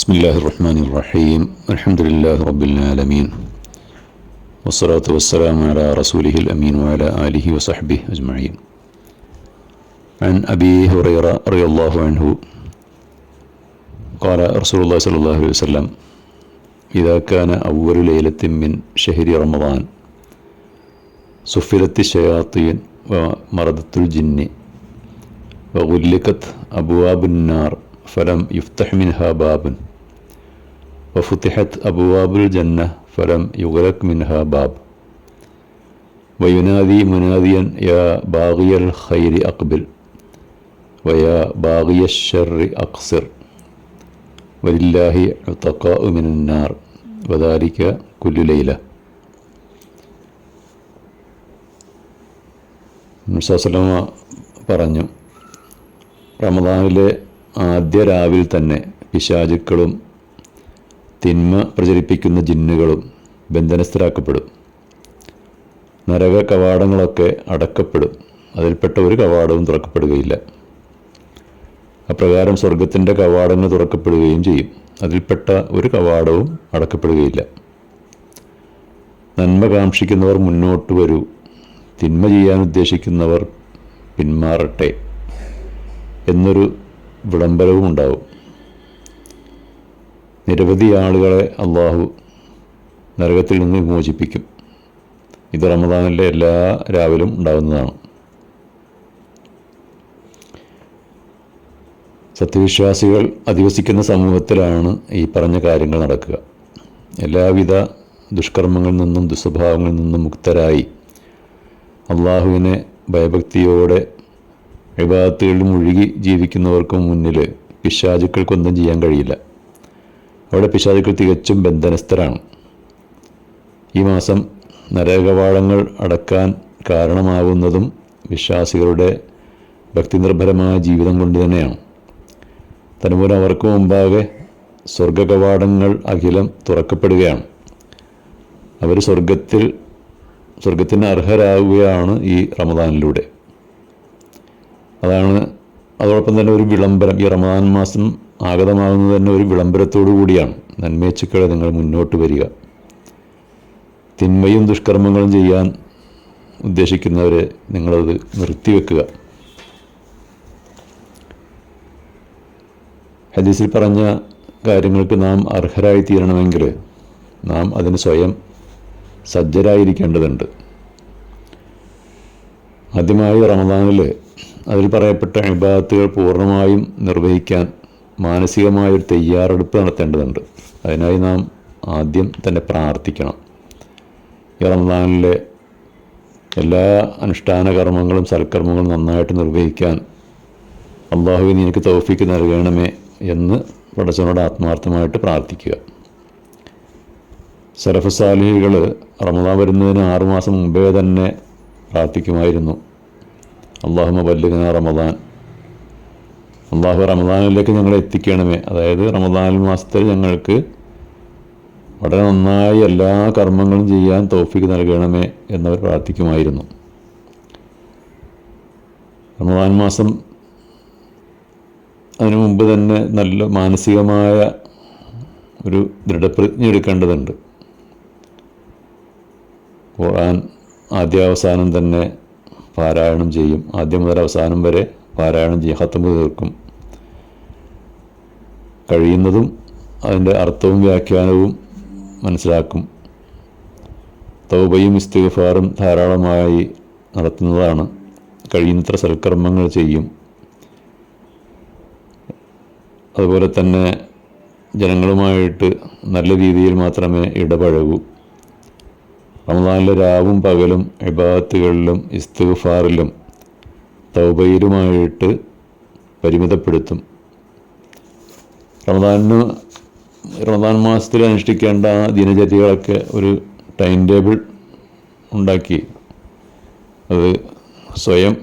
بسم الله الرحمن الرحيم. الحمد لله رب العالمين. والصلاة والسلام على رسوله الأمين وعلى آله وصحبه أجمعين. عن أبي هريرة رضي الله عنه قال رسول الله صلى الله عليه وسلم إذا كان أول ليلة من شهر رمضان سفلت الشياطين ومردت الجن وغلقت أبواب النار فلم يفتح منها باب വഫുത്തിഹത്ത് അബുവാബുൽ ജന്ന ഫലം യുഗലക് മിൻഹ ബാബ് വയുനാദി മുനാദിയൻ യാ ബാഗിയൽ ഖൈരി അക്ബിൽ വയാ ബാഗിയ ഷർറി അക്സിർ വലില്ലാഹി തക്കാ മിനാർ വദാലിക്ക കുല്ലുലയില മുസാസലമ പറഞ്ഞു റമദാനിലെ ആദ്യ രാവിൽ തന്നെ പിശാചുക്കളും തിന്മ പ്രചരിപ്പിക്കുന്ന ജിന്നുകളും ബന്ധനസ്ഥരാക്കപ്പെടും. നരക കവാടങ്ങളൊക്കെ അടക്കപ്പെടും. അതിൽപ്പെട്ട ഒരു കവാടവും തുറക്കപ്പെടുകയില്ല. അപ്രകാരം സ്വർഗത്തിന്റെ കവാടങ്ങൾ തുറക്കപ്പെടുകയും ചെയ്യും. അതിൽപ്പെട്ട ഒരു കവാടവും അടക്കപ്പെടുകയില്ല. നന്മ കാക്ഷിക്കുന്നവർ മുന്നോട്ട് വരൂ. തിന്മ ചെയ്യാൻ ഉദ്ദേശിക്കുന്നവർ പിന്മാറട്ടെ. എന്നൊരു വിളംബരവും ഉണ്ടാവും നിരവധി ആളുകളെ അള്ളാഹു നരകത്തിൽ നിന്ന് വിമോചിപ്പിക്കും ഇത് റമദാനിലെ എല്ലാ രാവിലും ഉണ്ടാകുന്നതാണ് സത്യവിശ്വാസികൾ അധിവസിക്കുന്ന സമൂഹത്തിലാണ് ഈ പറഞ്ഞ കാര്യങ്ങൾ നടക്കുക. എല്ലാവിധ ദുഷ്കർമ്മങ്ങളിൽ നിന്നും ദുസ്വഭാവങ്ങളിൽ നിന്നും മുക്തരായി അള്ളാഹുവിനെ ഭയഭക്തിയോടെ വിഭാഗത്തുകളിൽ മുഴുകി ജീവിക്കുന്നവർക്ക് മുന്നിൽ പിശാചുക്കൾക്കൊന്നും ചെയ്യാൻ കഴിയില്ല. അവിടെ പിശാചുക്കൾ തികച്ചും ബന്ധനസ്ഥരാണ്. ഈ മാസം നരകവാളങ്ങൾ അടക്കാൻ കാരണമാകുന്നതും വിശ്വാസികളുടെ ഭക്തിനിർഭരമായ ജീവിതം കൊണ്ട് തന്നെയാണ്. തന്മൂലം അവർക്ക് മുമ്പാകെ സ്വർഗകവാടങ്ങൾ അഖിലം തുറക്കപ്പെടുകയാണ്. അവർ സ്വർഗത്തിൽ സ്വർഗത്തിന് അർഹരാകുകയാണ് ഈ റമദാനിലൂടെ. അതാണ് അതോടൊപ്പം തന്നെ ഒരു വിളംബരം. ഈ റമദാൻ മാസം ആഗതമാകുന്നത് തന്നെ ഒരു വിളംബരത്തോടു കൂടിയാണ്. നന്മേച്ചുക്കളെ നിങ്ങൾ മുന്നോട്ട് വരിക. തിന്മയും ദുഷ്കർമ്മങ്ങളും ചെയ്യാൻ ഉദ്ദേശിക്കുന്നവരെ നിങ്ങളത് നിർത്തിവെക്കുക. ഹദീസിൽ പറഞ്ഞ കാര്യങ്ങൾക്ക് നാം അർഹരായി തീരണമെങ്കിൽ നാം അതിന് സ്വയം സജ്ജരായിരിക്കേണ്ടതുണ്ട്. ആദ്യമായി റമദാനിൽ അതിൽ പറയപ്പെട്ട ഇബാദത്തുകൾ പൂർണമായും നിർവഹിക്കാൻ മാനസികമായൊരു തയ്യാറെടുപ്പ് നടത്തേണ്ടതുണ്ട്. അതിനായി നാം ആദ്യം തന്നെ പ്രാർത്ഥിക്കണം. ഈ റമദാനിലെ എല്ലാ അനുഷ്ഠാന കർമ്മങ്ങളും സൽക്കർമ്മങ്ങളും നന്നായിട്ട് നിർവഹിക്കാൻ അള്ളാഹുവിന് എനിക്ക് തൗഫിക്ക് നൽകണമേ എന്ന് പടച്ചവനോട് ആത്മാർത്ഥമായിട്ട് പ്രാർത്ഥിക്കുക. സലഫസാലിഹികൾ റമദാൻ വരുന്നതിന് ആറുമാസം മുമ്പേ തന്നെ പ്രാർത്ഥിക്കുമായിരുന്നു. അള്ളാഹുമ ബല്ലുഗന റമദാൻ. അള്ളാഹു റമദാനിലേക്ക് ഞങ്ങളെ എത്തിക്കണമേ. അതായത് റമദാൻ മാസത്തിൽ ഞങ്ങൾക്ക് വളരെ നന്നായി എല്ലാ കർമ്മങ്ങളും ചെയ്യാൻ തോഫിക്ക് നൽകണമേ എന്നവർ പ്രാർത്ഥിക്കുമായിരുന്നു. റമദാൻ മാസം അതിനു മുമ്പ് തന്നെ നല്ല മാനസികമായ ഒരു ദൃഢപ്രതിജ്ഞ എടുക്കേണ്ടതുണ്ട്. ഖുർആൻ ആദ്യാവസാനം തന്നെ പാരായണം ചെയ്യും. ആദ്യം മുതൽ അവസാനം വരെ പാരായണം ചെയ്യും. ഹത്തമ്പ് തീർക്കും കഴിയുന്നതും അതിന്റെ അർത്ഥവും വ്യാഖ്യാനവും മനസ്സിലാക്കും. തൗബയും ഇസ്തിഫാറും ധാരാളമായി നടത്തുന്നതാണ്. കഴിയുന്നത്ര സൽക്കർമ്മങ്ങൾ ചെയ്യും. അതുപോലെ തന്നെ ജനങ്ങളുമായിട്ട് നല്ല രീതിയിൽ മാത്രമേ ഇടപഴകൂ. റമദാനിലെ രാവും പകലും ഇബാത്തുകളിലും ഇസ്തിഫാറിലും തൗബയിലുമായിട്ട് പരിമിതപ്പെടുത്തും. റമദാനിന് റമദാൻ മാസത്തിൽ അനുഷ്ഠിക്കേണ്ട ദിനചര്യകളൊക്കെ ഒരു ടൈം ടേബിൾ ഉണ്ടാക്കി അത് സ്വയം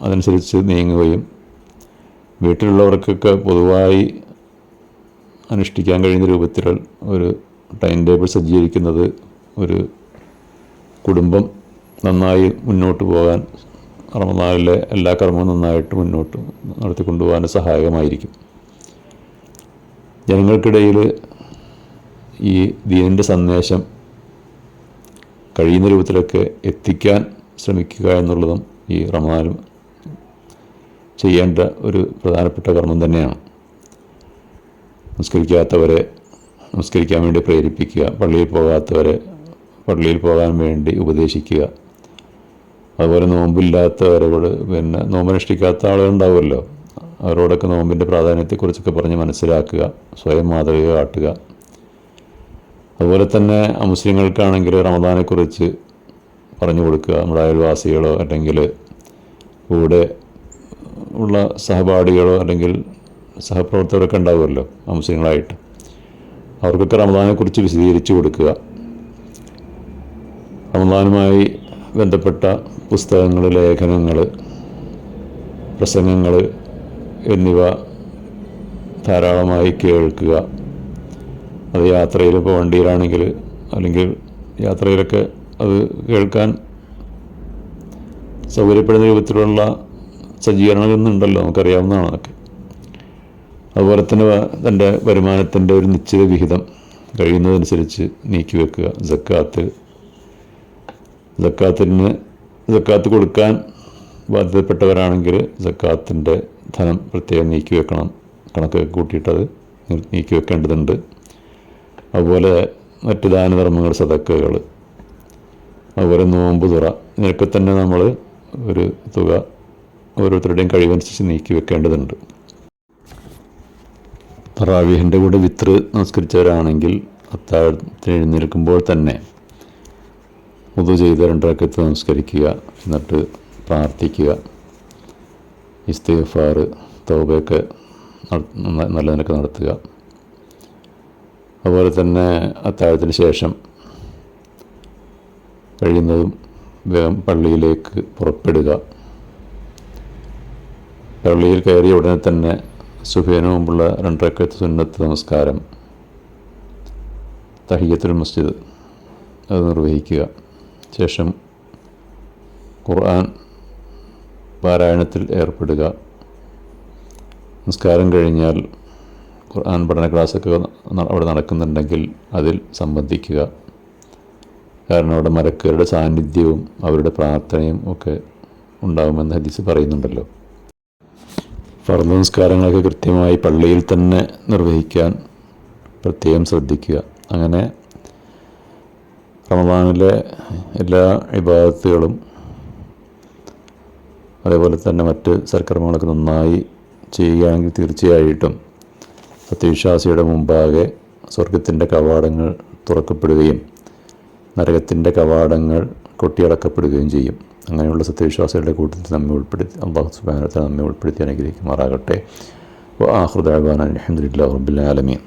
അതനുസരിച്ച് നീങ്ങുകയും വീട്ടിലുള്ളവർക്കൊക്കെ പൊതുവായി അനുഷ്ഠിക്കാൻ കഴിയുന്ന രൂപത്തിൽ ഒരു ടൈം ടേബിൾ സജ്ജീകരിക്കുന്നത് ഒരു കുടുംബം നന്നായി മുന്നോട്ട് പോകാൻ റമദാനിലെ എല്ലാ കർമ്മവും നന്നായിട്ട് മുന്നോട്ട് നടത്തിക്കൊണ്ടുപോകാൻ സഹായകമായിരിക്കും. ജനങ്ങൾക്കിടയിൽ ഈ ദീനിന്റെ സന്ദേശം കഴിയുന്ന രൂപത്തിലൊക്കെ എത്തിക്കാൻ ശ്രമിക്കുക എന്നുള്ളതും ഈ റമദാനും ചെയ്യേണ്ട ഒരു പ്രധാനപ്പെട്ട കർമ്മം തന്നെയാണ്. നമസ്കരിക്കാത്തവരെ നമസ്കരിക്കാൻ വേണ്ടി പ്രേരിപ്പിക്കുക പള്ളിയിൽ പോകാത്തവരെ പള്ളിയിൽ പോകാൻ വേണ്ടി ഉപദേശിക്കുക അതുപോലെ നോമ്പില്ലാത്തവരോട് പിന്നെ നോമ്പനുഷ്ഠിക്കാത്ത ആളുകളുണ്ടാവുമല്ലോ. അവരോടൊക്കെ നോമ്പിന്റെ പ്രാധാന്യത്തെക്കുറിച്ചൊക്കെ പറഞ്ഞ് മനസ്സിലാക്കുക സ്വയം മാതൃക കാട്ടുക. അതുപോലെ തന്നെ മുസ്ലിങ്ങൾക്കാണെങ്കിൽ റമദാനെക്കുറിച്ച് പറഞ്ഞു കൊടുക്കുക നമ്മുടെ അയൽവാസികളോ അല്ലെങ്കിൽ കൂടെ ഉള്ള സഹപാഠികളോ അല്ലെങ്കിൽ സഹപ്രവർത്തകരൊക്കെ ഉണ്ടാവുമല്ലോ മുസ്ലിങ്ങളായിട്ട് അവർക്കൊക്കെ റമദാനെക്കുറിച്ച് വിശദീകരിച്ചു കൊടുക്കുക. റമദാനുമായി ബന്ധപ്പെട്ട പുസ്തകങ്ങൾ ലേഖനങ്ങൾ പ്രസംഗങ്ങൾ എന്നിവ ധാരാളമായി കേൾക്കുക. അത് യാത്രയിൽ ഇപ്പോൾ വണ്ടിയിലാണെങ്കിൽ അല്ലെങ്കിൽ യാത്രയിലൊക്കെ അത് കേൾക്കാൻ സൗകര്യപ്പെടുന്ന രൂപത്തിലുള്ള സജ്ജീകരണങ്ങൾ ഇന്നുണ്ടല്ലോ നമുക്കറിയാവുന്നതാണ് അതൊക്കെ. അതുപോലെ തന്നെ തന്റെ വരുമാനത്തിന്റെ ഒരു നിശ്ചിത വിഹിതം കഴിയുന്നതനുസരിച്ച് നീക്കി വെക്കുക. ജക്കാത്ത് ജക്കാത്തിന് ജക്കാത്ത് കൊടുക്കാൻ ബാധ്യതപ്പെട്ടവരാണെങ്കിൽ ജക്കാത്തിന്റെ ധനം പ്രത്യേകം നീക്കി വെക്കണം. കണക്ക് കൂട്ടിയിട്ടത് നീക്കി വെക്കേണ്ടതുണ്ട്. അതുപോലെ മറ്റ് ദാനധർമ്മങ്ങൾ സതക്കകൾ അതുപോലെ നോമ്പ് തുറ. ഇതിനൊക്കെ തന്നെ നമ്മൾ ഒരു തുക ഓരോരുത്തരുടെയും കഴിവനുസരിച്ച് നീക്കി വെക്കേണ്ടതുണ്ട്. തറാവീഹിന്റെ കൂടെ വിത്ര നമസ്കരിച്ചവരാണെങ്കിൽ അത്താഴത്തിന് എഴുന്നേൽക്കുമ്പോൾ തന്നെ ഉതു ചെയ്ത് രണ്ടരക്കത്ത് നമസ്കരിക്കുക എന്നിട്ട് പ്രാർത്ഥിക്കുക. ഇസ്തീഫാർ തൗബയൊക്കെ നല്ല നിലയ്ക്ക് നടത്തുക. അതുപോലെ തന്നെ അത്താഴത്തിന് ശേഷം കഴിയുന്നതും വേഗം പള്ളിയിലേക്ക് പുറപ്പെടുക. പള്ളിയിൽ കയറിയ ഉടനെ തന്നെ സുഫേന് മുമ്പുള്ള രണ്ടരക്കത്ത് സുന്നത്ത് നമസ്കാരം. തഹിയത്തുൽ മസ്ജിദ് അത് നിർവഹിക്കുക. ശേഷം ഖുർആൻ പാരായണത്തിൽ ഏർപ്പെടുക. നമസ്കാരം കഴിഞ്ഞാൽ ഖുർആൻ പഠന ക്ലാസ്സൊക്കെ അവിടെ നടക്കുന്നുണ്ടെങ്കിൽ അതിൽ സംബന്ധിക്കുക. കാരണം അവിടെ മലക്കുകളുടെ സാന്നിധ്യവും അവരുടെ പ്രാർത്ഥനയും ഒക്കെ ഉണ്ടാകുമെന്ന് ഹദീസ് പറയുന്നുണ്ടല്ലോ. ഫർദ് നമസ്കാരങ്ങളൊക്കെ കൃത്യമായി പള്ളിയിൽ തന്നെ നിർവഹിക്കാൻ പ്രത്യേകം ശ്രദ്ധിക്കുക. അങ്ങനെ റമദാനിലെ എല്ലാ വിഭാഗത്തുകളും അതേപോലെ തന്നെ മറ്റ് സൽക്കർമ്മങ്ങളൊക്കെ നന്നായി ചെയ്യുകയാണെങ്കിൽ തീർച്ചയായിട്ടും സത്യവിശ്വാസിയുടെ മുമ്പാകെ സ്വർഗത്തിന്റെ കവാടങ്ങൾ തുറക്കപ്പെടുകയും നരകത്തിന്റെ കവാടങ്ങൾ കൊട്ടിയടക്കപ്പെടുകയും ചെയ്യും. അങ്ങനെയുള്ള സത്യവിശ്വാസികളുടെ കൂട്ടത്തിൽ നമ്മെ ഉൾപ്പെടുത്തി അള്ളാഹു സുബാനത്തെ നമ്മെ ഉൾപ്പെടുത്തി അനുഗ്രഹിക്കുമാറാകട്ടെ. ആഹൃദാബാൻ അലഹമുല്ലാ റബ്ബുലാലമീൻ